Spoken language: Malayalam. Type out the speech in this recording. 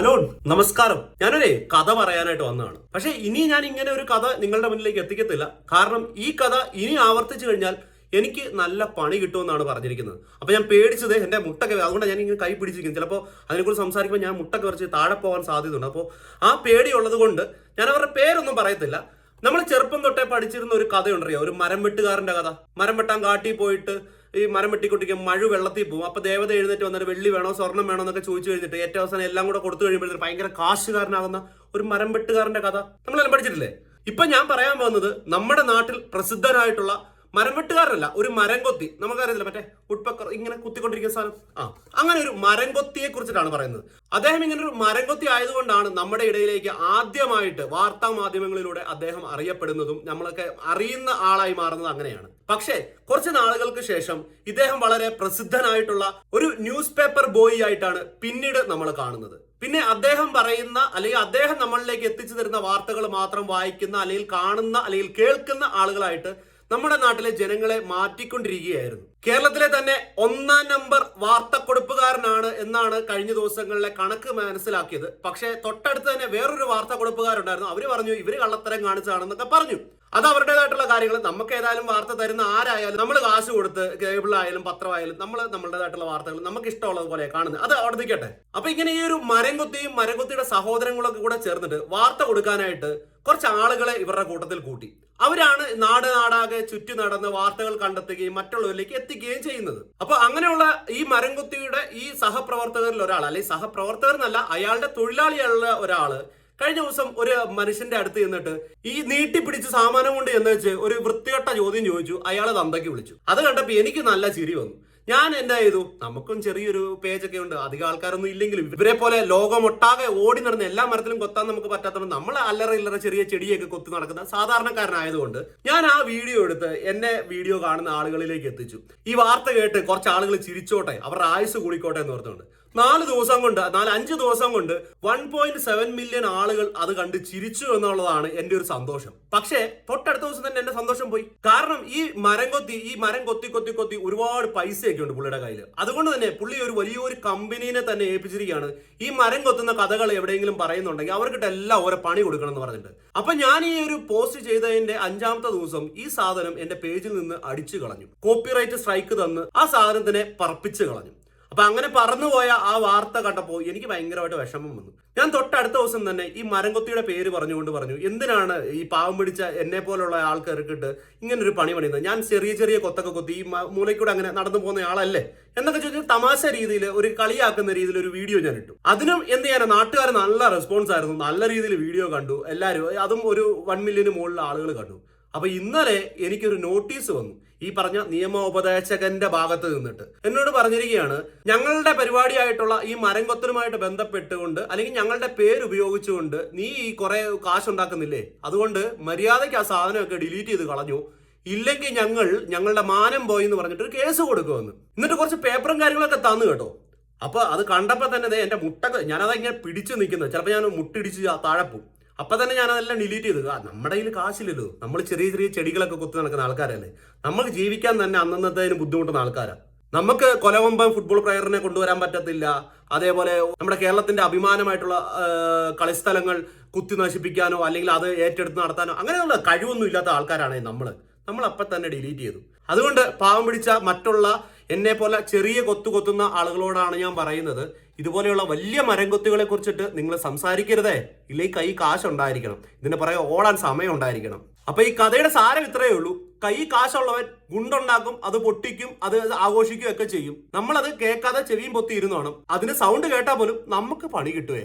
ഹലോ നമസ്കാരം. ഞാനൊരേ കഥ പറയാനായിട്ട് വന്നതാണ്. പക്ഷേ ഇനി ഞാൻ ഇങ്ങനെ ഒരു കഥ നിങ്ങളുടെ മുന്നിലേക്ക് എത്തിക്കത്തില്ല. കാരണം ഈ കഥ ഇനി ആവർത്തിച്ചു കഴിഞ്ഞാൽ എനിക്ക് നല്ല പണി കിട്ടുമെന്നാണ് പറഞ്ഞിരിക്കുന്നത്. അപ്പൊ ഞാൻ പേടിച്ചത് എന്റെ മുട്ടൊക്കെ അതുകൊണ്ട് ഞാൻ ഇങ്ങനെ കൈ പിടിച്ചിരിക്കുന്നു ചിലപ്പോൾ അതിനെക്കുറിച്ച് സംസാരിക്കുമ്പോൾ ഞാൻ മുട്ടൊക്കെ കുറച്ച് താഴെ പോകാൻ സാധ്യതയുണ്ട്. അപ്പോൾ ആ പേടിയുള്ളത് കൊണ്ട് ഞാൻ അവരുടെ പേരൊന്നും പറയത്തില്ല. നമ്മൾ ചെറുപ്പം തൊട്ടേ പഠിച്ചിരുന്ന ഒരു കഥയുണ്ടറിയോ? ഒരു മരം വെട്ടുകാരന്റെ കഥ. മരം വെട്ടാൻ കാട്ടി പോയിട്ട് ഈ മരം വെട്ടിക്കൊണ്ടിരിക്കും മഴ വെള്ളത്തിൽ പോകും അപ്പൊ ദേവത എഴുന്നേറ്റ് വന്നിട്ട് വെള്ളി വേണോ സ്വർണം വേണോ എന്നൊക്കെ ചോദിച്ചു കഴിഞ്ഞിട്ട് ഏറ്റവും അവസാനം എല്ലാം കൂടെ കൊടുത്തു കഴിയുമ്പോഴത്തേക്ക് ഭയങ്കര കാശുകാരനാകുന്ന ഒരു മരം വെട്ടുകാരന്റെ കഥ. നമ്മളെല്ലാം പഠിച്ചിട്ടില്ലേ? ഇപ്പൊ ഞാൻ പറയാൻ പോകുന്നത് നമ്മുടെ നാട്ടിൽ പ്രസിദ്ധനായിട്ടുള്ള മരം വെട്ടുകാരനല്ല ഒരു മരം കൊത്തി നമുക്കറിയത്തില്ല മറ്റേ ഉട്പക്കർ ഇങ്ങനെ കുത്തിക്കൊണ്ടിരിക്കുന്ന സാധനം. ആ അങ്ങനെ ഒരു മരം കൊത്തിയെ കുറിച്ചിട്ടാണ് പറയുന്നത്. അദ്ദേഹം ഇങ്ങനെ ഒരു മരം കൊത്തി ആയതുകൊണ്ടാണ് നമ്മുടെ ഇടയിലേക്ക് ആദ്യമായിട്ട് വാർത്താ മാധ്യമങ്ങളിലൂടെ അദ്ദേഹം അറിയപ്പെടുന്നതും നമ്മളൊക്കെ അറിയുന്ന ആളായി മാറുന്നത് അങ്ങനെയാണ്. പക്ഷേ കുറച്ച് നാളുകൾക്ക് ശേഷം ഇദ്ദേഹം വളരെ പ്രസിദ്ധനായിട്ടുള്ള ഒരു ന്യൂസ് പേപ്പർ ബോയി ആയിട്ടാണ് പിന്നീട് നമ്മൾ കാണുന്നത്. പിന്നെ അദ്ദേഹം പറയുന്ന അല്ലെങ്കിൽ അദ്ദേഹം നമ്മളിലേക്ക് എത്തിച്ചു തരുന്ന വാർത്തകൾ മാത്രം വായിക്കുന്ന അല്ലെങ്കിൽ കാണുന്ന അല്ലെങ്കിൽ കേൾക്കുന്ന ആളുകളായിട്ട് നമ്മുടെ നാട്ടിലെ ജനങ്ങളെ മാറ്റിക്കൊണ്ടിരിക്കുകയായിരുന്നു. കേരളത്തിലെ തന്നെ ഒന്നാം നമ്പർ വാർത്ത കൊടുപ്പുകാരനാണ് എന്നാണ് കഴിഞ്ഞ ദിവസങ്ങളിലെ കണക്ക് മനസ്സിലാക്കിയത്. പക്ഷേ തൊട്ടടുത്ത് തന്നെ വേറൊരു വാർത്ത കൊടുപ്പുകാരുണ്ടായിരുന്നു അവർ പറഞ്ഞു ഇവർ കള്ളത്തരം കാണിച്ചതാണെന്നൊക്കെ പറഞ്ഞു. അത് അവരുടേതായിട്ടുള്ള കാര്യങ്ങൾ. നമുക്ക് ഏതായാലും വാർത്ത തരുന്ന ആരായാലും നമ്മൾ കാശ് കൊടുത്ത് കേബിളായാലും പത്രമായാലും നമ്മൾ നമ്മളുടേതായിട്ടുള്ള വാർത്തകൾ നമുക്ക് ഇഷ്ടമുള്ളത് പോലെ കാണുന്നത്. അത് അവിടെ നിൽക്കട്ടെ അപ്പൊ ഇങ്ങനെ ഈ ഒരു മരംകുത്തിയും മരംകുത്തിയുടെ മരം സഹോദരങ്ങളൊക്കെ കൂടെ ചേർന്നിട്ട് വാർത്ത കൊടുക്കാനായിട്ട് കുറച്ച് ആളുകളെ ഇവരുടെ കൂട്ടത്തിൽ കൂട്ടി. അവരാണ് നാട് നാടാകെ ചുറ്റി നടന്ന് വാർത്തകൾ കണ്ടെത്തുകയും മറ്റുള്ളവരിലേക്ക് എത്തിക്കുകയും ചെയ്യുന്നത്. അപ്പൊ അങ്ങനെയുള്ള ഈ മരംകുത്തിയുടെ ഈ സഹപ്രവർത്തകരിൽ ഒരാൾ അല്ലെങ്കിൽ സഹപ്രവർത്തകർ എന്നല്ല അയാളുടെ തൊഴിലാളിയുള്ള ഒരാൾ കഴിഞ്ഞ ദിവസം ഒരു മനുഷ്യന്റെ അടുത്ത് ചെന്നിട്ട് ഈ നീട്ടിപ്പിടിച്ച് സാമാനം കൊണ്ട് എന്ന് വെച്ച് ഒരു വൃത്തികെട്ട ചോദ്യം ചോദിച്ചു. അയാളെ തന്തയ്ക്ക് വിളിച്ചു. അത് കണ്ടപ്പോൾ എനിക്ക് നല്ല ചിരി വന്നു. ഞാൻ എന്താ ചെയ്തു? നമുക്കും ചെറിയൊരു ഒക്കെ ഉണ്ട്. അധികം ആൾക്കാരൊന്നും ഇല്ലെങ്കിലും ഇവരെ പോലെ ലോകമൊട്ടാകെ ഓടി നടന്ന് എല്ലാ മരത്തിലും കൊത്താൻ നമുക്ക് പറ്റാത്തതുകൊണ്ട് നമ്മൾ അല്ലറ ഇല്ലറ ചെറിയ ചെടിയൊക്കെ കൊത്തി നടക്കുന്ന സാധാരണക്കാരനായതുകൊണ്ട് ഞാൻ ആ വീഡിയോ എടുത്ത് എന്നെ വീഡിയോ കാണുന്ന ആളുകളിലേക്ക് എത്തിച്ചു. ഈ വാർത്ത കേട്ട് കുറച്ച് ആളുകൾ ചിരിച്ചോട്ടെ. അവരുടെ ആയുസ് കൂടിക്കോട്ടെ എന്ന് ഓർത്തുകൊണ്ട്. നാല് ദിവസം കൊണ്ട് നാല് അഞ്ച് ദിവസം കൊണ്ട് വൺ പോയിന്റ് സെവൻ മില്യൺ ആളുകൾ അത് കണ്ട് ചിരിച്ചു എന്നുള്ളതാണ് എന്റെ ഒരു സന്തോഷം. പക്ഷേ തൊട്ടടുത്ത ദിവസം തന്നെ എന്റെ സന്തോഷം പോയി. കാരണം ഈ മരം കൊത്തി ഈ മരം കൊത്തി കൊത്തി കൊത്തി ഒരുപാട് പൈസയൊക്കെ ഉണ്ട് പുള്ളിയുടെ കയ്യിൽ അതുകൊണ്ട് തന്നെ പുള്ളി ഒരു വലിയൊരു കമ്പനീനെ തന്നെ ഏൽപ്പിച്ചിരിക്കുകയാണ്. ഈ മരം കൊത്തുന്ന കഥകൾ എവിടെയെങ്കിലും പറയുന്നുണ്ടെങ്കിൽ അവർക്കിട്ട് എല്ലാം ഓരോ പണി കൊടുക്കണം എന്ന് പറഞ്ഞിട്ട്. അപ്പൊ ഞാൻ ഈ ഒരു പോസ്റ്റ് ചെയ്തതിന്റെ അഞ്ചാമത്തെ ദിവസം ഈ സാധനം എന്റെ പേജിൽ നിന്ന് അടിച്ചു കളഞ്ഞു. കോപ്പിറൈറ്റ് സ്ട്രൈക്ക് തന്ന് ആ സാധനത്തിനെ പറപ്പിച്ചു കളഞ്ഞു. അപ്പൊ അങ്ങനെ പറന്നുപോയ ആ വാർത്ത കണ്ടപ്പോൾ എനിക്ക് ഭയങ്കരമായിട്ട് വിഷമം വന്നു. ഞാൻ തൊട്ടടുത്ത ദിവസം തന്നെ ഈ മരംകൊത്തിയുടെ പേര് പറഞ്ഞുകൊണ്ട് പറഞ്ഞു എന്തിനാണ് ഈ പാവം പിടിച്ച എന്നെ പോലുള്ള ആൾക്കാർക്കിട്ട് ഇങ്ങനെ ഒരു പണി പണിയുന്നത്? ഞാൻ ചെറിയ ചെറിയ കൊത്തൊക്കെ കൊത്തി ഈ മൂലയ്ക്കൂടെ അങ്ങനെ നടന്നു പോകുന്ന ആളല്ലേ? എന്നൊക്കെ ചോദിച്ചാൽ തമാശ രീതിയിൽ ഒരു കളിയാക്കുന്ന രീതിയിൽ ഒരു വീഡിയോ ഞാൻ ഇട്ടു. അതിനും എന്ത് ചെയ്യാൻ നാട്ടുകാർ നല്ല റെസ്പോൺസ് ആയിരുന്നു. നല്ല രീതിയിൽ വീഡിയോ കണ്ടു. എല്ലാവരും അതും ഒരു വൺ മില്യന് മുകളിൽ ആളുകൾ കണ്ടു. അപ്പൊ ഇന്നലെ എനിക്കൊരു നോട്ടീസ് വന്നു. ഈ പറഞ്ഞ നിയമോപദേശകന്റെ ഭാഗത്ത് നിന്നിട്ട്. എന്നോട് പറഞ്ഞിരിക്കുകയാണ് ഞങ്ങളുടെ പരിപാടിയായിട്ടുള്ള ഈ മരം കൊത്തലുമായിട്ട് ബന്ധപ്പെട്ടുകൊണ്ട് അല്ലെങ്കിൽ ഞങ്ങളുടെ പേര് ഉപയോഗിച്ചുകൊണ്ട് നീ ഈ കുറെ കാശ് ഉണ്ടാക്കുന്നില്ലേ അതുകൊണ്ട് മര്യാദയ്ക്ക് ആ സാധനമൊക്കെ ഡിലീറ്റ് ചെയ്ത് കളഞ്ഞു. ഇല്ലെങ്കിൽ ഞങ്ങൾ ഞങ്ങളുടെ മാനം പോയി എന്ന് പറഞ്ഞിട്ട് ഒരു കേസ് കൊടുക്കുമെന്ന്. എന്നിട്ട് കുറച്ച് പേപ്പറും കാര്യങ്ങളൊക്കെ തന്നു കേട്ടോ. അപ്പൊ അത് കണ്ടപ്പോ തന്നെ ദേ എന്റെ മുട്ട ഞാനത് ഇങ്ങനെ പിടിച്ചു നിൽക്കുന്നത് ചിലപ്പോൾ ഞാൻ മുട്ടിടിച്ച് താഴെ പോകും അപ്പൊ തന്നെ ഞാൻ അതെല്ലാം ഡിലീറ്റ് ചെയ്തു നമ്മുടെ കയ്യിൽ കാശില്ലല്ലോ. നമ്മൾ ചെറിയ ചെറിയ ചെടികളൊക്കെ കുത്തി നടക്കുന്ന ആൾക്കാരല്ലേ. നമുക്ക് ജീവിക്കാൻ തന്നെ അന്നന്നത്തേന് ബുദ്ധിമുട്ടുന്ന ആൾക്കാരാണ് നമുക്ക് കൊലകൊമ്പൻ ഫുട്ബോൾ പ്ലെയറിനെ കൊണ്ടുവരാൻ പറ്റത്തില്ല. അതേപോലെ നമ്മുടെ കേരളത്തിന്റെ അഭിമാനമായിട്ടുള്ള കളിസ്ഥലങ്ങൾ കുത്തി നശിപ്പിക്കാനോ അല്ലെങ്കിൽ അത് ഏറ്റെടുത്ത് നടത്താനോ അങ്ങനെയുള്ള കഴിവൊന്നും ഇല്ലാത്ത ആൾക്കാരാണ് നമ്മൾ നമ്മൾ അപ്പം തന്നെ ഡിലീറ്റ് ചെയ്തു. അതുകൊണ്ട് പാവം പിടിച്ച മറ്റുള്ള എന്നെ പോലെ ചെറിയ കൊത്തു കൊത്തുന്ന ആളുകളോടാണ് ഞാൻ പറയുന്നത്. ഇതുപോലെയുള്ള വലിയ മരംകൊത്തുകളെ കുറിച്ചിട്ട് നിങ്ങൾ സംസാരിക്കരുതേ. ഇല്ലെങ്കിൽ കൈ കാശ് ഉണ്ടായിരിക്കണം ഇതിന് പറയാൻ ഓടാൻ സമയം ഉണ്ടായിരിക്കണം അപ്പൊ ഈ കഥയുടെ സാരം ഇത്രയേ ഉള്ളൂ. കൈ കാശുള്ളവൻ ഗുണ്ടുണ്ടാക്കും അത് പൊട്ടിക്കും അത് ആഘോഷിക്കുകയും ഒക്കെ ചെയ്യും. നമ്മളത് കേൾക്കാതെ ചെവിയും പൊത്തി ഇരുന്നോണം അതിന് സൗണ്ട് കേട്ടാൽ പോലും നമുക്ക് പണി കിട്ടുവേ.